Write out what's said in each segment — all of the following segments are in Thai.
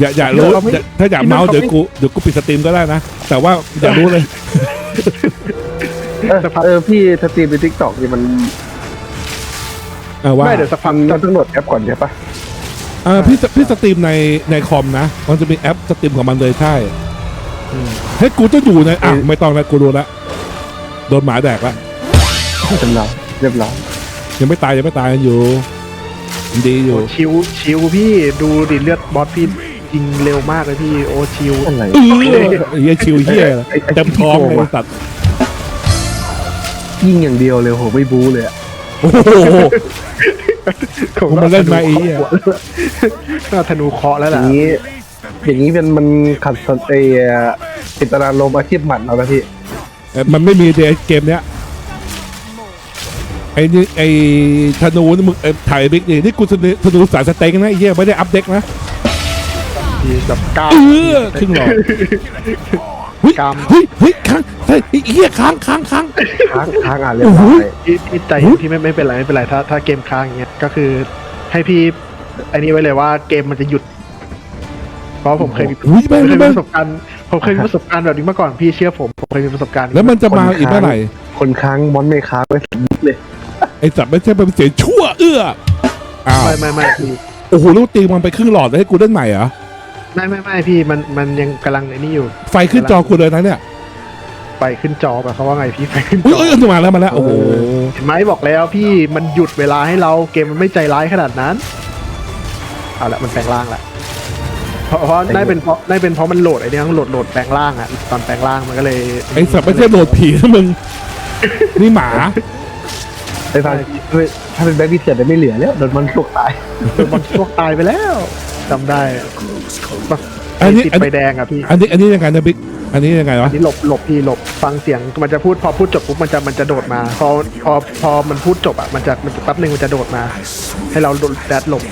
อย่าอย่ารู้เราไม่อย่าถ้าอยากที่มันเมาส์เขาเดี๋ยวไม่กูเดี๋ยวกูปิดสตรีมก็ได้นะ แต่ว่าอย่ารู้เลยเออสักพักเออพี่สตรีมในทิกตอกนี่มันเออว่าไม่เดี๋ยวสักพัมักนจะมันต้องโหลดแอปก่อนใช่ปะเออพี่พี่สตรีมในในคอมนะ มันจะมีแอปสตรีมของมันเลยใช่ให้ยกูต้องอยู่ในอะไม่ต้องนะกูรู้ละโดนหมาแดกละเรียบร้อยเรียบร้อยยังไม่ตายยังไม่ตายยังอยู่ยังดีอยู่โอ้ชิวชิวพี่ดูดิเลือดบอสพี่ ยิงเร็วมากเลยพี่โอชิวอะไรเออเฮียชิวเฮียไอ้ไอ้เต็มท้องที่โกงเลยว่ะตัดยิงอย่างเดียวเลยโหไม่บู๊เลยอะโอ้โหของมันเล่นมาอีกอะน่าธนูเคาะแล้วอล่ะย่างนี้ อย่างนี้เป็นมันขัดสนไอ้จิตนาลมณ์อาชีพหมัดเรานะพี่เอ่อมันไม่มีในเกมเนี้ยไอ้นี่ไอ้ธนูนี่มึงเอ่อถ่ายบิ๊กนี่นี่กูธนูธนูสายสเต็งนะไอ้เหี้ยไม่ได้อัพเด็กนะ พี่แบบกล้ามเออครึ่งหลอดเฮ้ยกามเฮ้ยเฮ้ยค้างเฮ้ยไอ้เหี้ยค้างค้างค้าง ค้างค้างอ่านเรียบร้อยพี่พี่ใจพี่ไม่ไม่เป็นไรไม่เป็นไรถ้าถ้าเกมค้างอย่างเงี้ยก็คือให้พี่อันนี้ไว้เลยว่าเกมมันจะหยุด เพราะผมเคยมีอุ้ยผมแม่งเคยมีแม่งประสบการณ์ผมเคยมีประสบการณ์แบบนี้มาก่อนพี่เชื่อผมผมเคยมีประสบการณ์แล้วมันจะมาอีกเมื่อไหร่คนค้างมอนไม่ค้างไม่สนิทเลยไอ้สัตว์ไม่ใช่เป็นเสียงชั่วเอื้ออ้าวไม่ไม่ไม่พี่โอ้โหลูกตีมันไปครึ่งหลอดแล้วให้กูเล่นใหม่เหรอ ไม่ไม่ไม่พี่มันมันยังกำลังไอ้นี่อยู่ ไฟขึ้นจอกูเลยนะเนี่ยไฟขึ้นจอแบบเขาว่าไงพี่ไฟขึ้นจอุ้ยอเอ้ยเอามาแล้วมาแล้วโอ้โหเห็นไหมบอกแล้วพี่มันหยุดเวลาให้เราเกมมันไม่ใจร้ายขนาดนั้นเอาละมันแปลงร่างละเพราะเพราะได้เป็นเพราะได้เป็นเพราะมันโหลดไอ้เนี่ยต้องโหลดโหลดแปลงร่างอะตอนแปลงร่างมันก็เลยไอ้สัตว์ไม่ใช่โหลดผีนะมึงนี่หมาไอ้ฟังถ้าเป็นแบ็คพิเศษไม่เหลือแล้วโดนมันสุกตายโดนมันพวกตายไปแล้ว จำได้อันนี้ ติดอันไฟนี้แดงอะพี่อันนี้อันนี้ยังไงนะบิ๊กอันนี้ยังไงวะอันนี้หลบหลบพี่หลบฟังเสียงมันจะพูดพอพูดจบปุ๊บมันจะมันจะโดดมาพอพอพอมันพูดจบอะมันจะมันจะแป๊บหนึ่งมันจะโดดมา ให้เราโดดแดดหลบ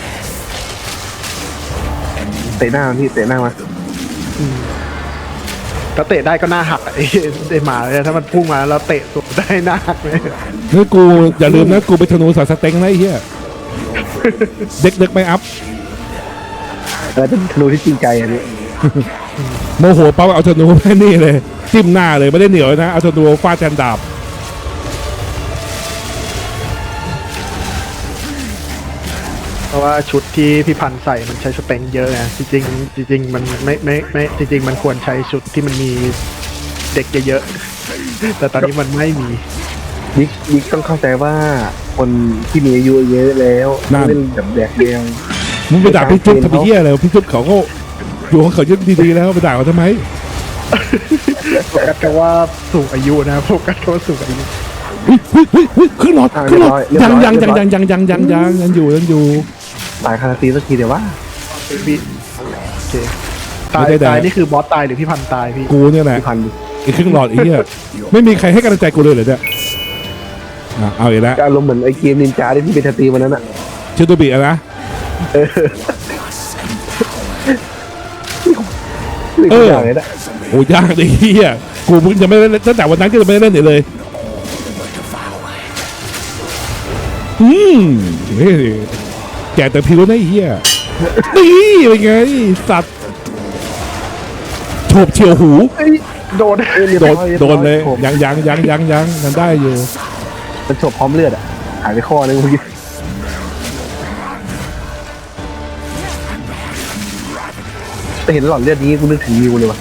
เตะหน้ามันพี่เตะหน้ามันถ้าเตะได้ก็หน้าหักอะไอ้ไอ้หมาเนี่ยถ้ามันพุ่งมาแล้วเตะสุดได้หน้าหักเลยนี่กูอย่าลืมนะกูไปธนูสายสเต็งนะไอ้เหี้ยเด็กเด็กไม่อัพ แล้วเป็นธนูที่จริงใจอันนี้โมโหปั๊บเอาธนูแม่นี่เลย จิ้มหน้าเลยไม่ได้เหนียวนะเอาธนูฟาดแทนดาบเพราะว่าชุดที่พี่พันธุ์ใส่มันใช้สเต็งเยอะไงจริงๆจริง ๆ มันไม่ไม่ไม่จริง ๆ มันควรใช้ชุดที่มันมีเด็กเยอะๆแต่ตอนนี้มันไม่มี บิ๊กบิ๊กต้องเข้าใจว่าคนที่มีอายุเยอะแล้วเล่นแบบแดกเดียว มึงไปด่าพี่จุ๊บทำไมเหี้ยอะไรวะพี่จุ๊บเขาก็อยู่ของเขาเยอะดีๆแล้วไปด่าเขาทำไมโฟกัสกันว่าสูงอายุนะโฟกัสกันว่าสูงอายุ เฮ้ยเฮ้ยเฮ้ยเฮ้ยขึ้นหลอดอ่าขึ้นหลอดเรียบร้ยัองยยังเรียัยงบร้อยยังยังยังยังยังยังอยู่ยังอยู่ ตายคาราตีสักทีเดี๋ยวว่าพี่โอเคตายไม่ได้แดก ตายนี่คือบอสตายหรือพี่พันธุ์ตายพี่กูเนี่ยแหละพี่พันธุ์ไอ้ครึ่งหลอดไอ้เหี้ยไม่มีใครให้กำลังใจกูเลยเหรอเนี่ยอะเอาอีกแล้วก็อารมณ์เหมือนไอ้เกมนินจาที่พี่เป็นสตรีมวันนั้นอะชื่อตัวบีอะนะ ไม่ทุกอย่างเลยนะโอ้ยากดิเหี้ยกูเพิ่งจะไม่ได้เล่นตั้งแต่วันนั้นก็จะไม่ได้เล่นอีกเลยอืมนี่แจกแต่พิวนะไอ้เหี้ยนี่เป็นไงสัตว์โฉบเฉียวหู เอ้ยโดนเอ้ยรียบโดร้นอรีบโดร้อนเลยผมยังยังยังยังยังมันได้อยู่ มันจบพร้อมเลือดอะหายไปข้อนึงเมื่อกี้ แต่เห็นหลอดเลือดนี้กูนึกถึงยิวเลยว่ะ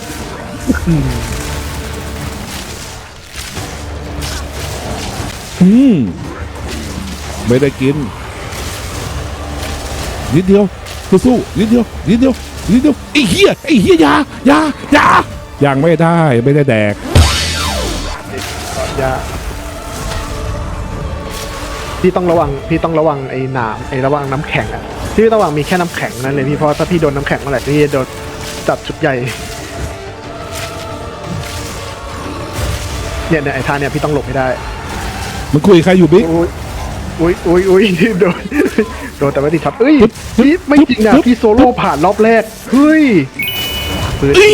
อืมไม่ได้กิน นิดเดียวสู้ๆนิดเดียวนิดเดียวนิดเดียวไอ้เหี้ยไอ้เหี้ยอยาอยาอยายังไม่ได้ไม่ได้แดกอย่าพี่ต้องระวังพี่ต้องระวังไอ้หนามไอ้ระวังน้ำแข็งอะพี่ไม่ต้องระวังมีแค่น้ำแข็งนั่นเลยพี่เพราะถ้าพี่โดนน้ำแข็งเมื่อไหร่พี่จะโดน จับชุดใหญ่ เนี่ยเนี่ยไอ้ท่าเนี่ยพี่ต้องหลบให้ได้มันคุยกับใครอยู่บิ๊ก อุ้ยอุ้ยอุ้ยอุ้ยโดนโดนแต่ไม่ติดช็อตเอ้ยปึ๊บปึ๊บพี่ไม่จริงนะปึ๊บพี่โซโล่ผ่านรอบแรกเฮ้ยปืนอี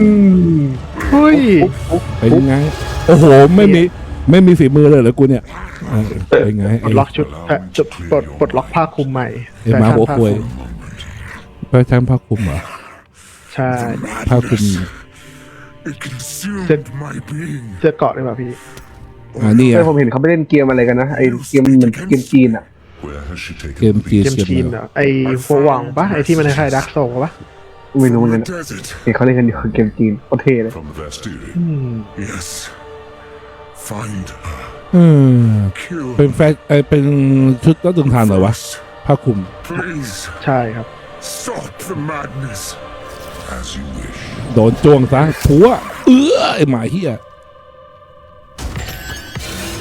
อืมเฮ้ยเป็นไง โอ้โห ไม่มี ไม่มีฝีมือเลยเหรอกูเนี่ยเออเป็นไงปลดล็อกชุดแพะจุดปลดปลดล็อกผ้าคลุมใหม่ไอ้หมาหัวควยไปทางผ้าคลุมเหรอ ใช่ผ้าคลุม It consumed Said- my being. เสื้อเกราะได้ป่ะพี่อ่านี่แต่อะผมเห็นเขาไปเล่นเกมอะไรกันนะไอเกมเหมือนเกมจีนอะ Where has she taken เกม me? จีนเกมเกมจีนอะไรเหรอไอ้โฟหวังปะไอ้ที่มันคล้ายๆดักโซปะไม่รู้เหมือนกัน The นะ desert เห็นเขาเล่นกันอยู่เกมจีนโคตรเท่เลย from the Vastiri. อืม Yes. Find her. อืม Kill เป็นแฟชเอ้ยเป็นชุดรถเดินทางเหรอวะ first. ผ้าคลุม Please ใช่ครับ stop the madness. As you wish. โดนจ้วงซะผัว เอื้อไอหมาเฮีย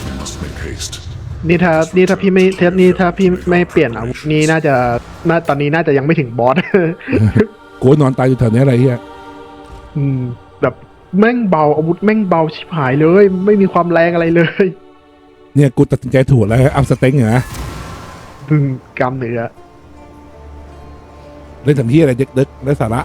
We must make haste. นี่ถ้านี่ถ้าพี่ไม่เทปนี้ถ้าพี่ไม่เปลี่ยนอาวุธนี่น่าจะน่าตอนนี้น่าจะยังไม่ถึงบอสกูนอนตายอยู่แถวนี้อะไรเฮียอืมแบบแม่งเบาอาวุธแม่งเบาชิบหายเลย ไม่มีความแรงอะไรเลย เนี่ยกูตัดสินใจถูกแล้วอัพสเต็งเหรอบึงกำเหนือเล่นทำเฮียอะไรเด็กๆไร้สาระ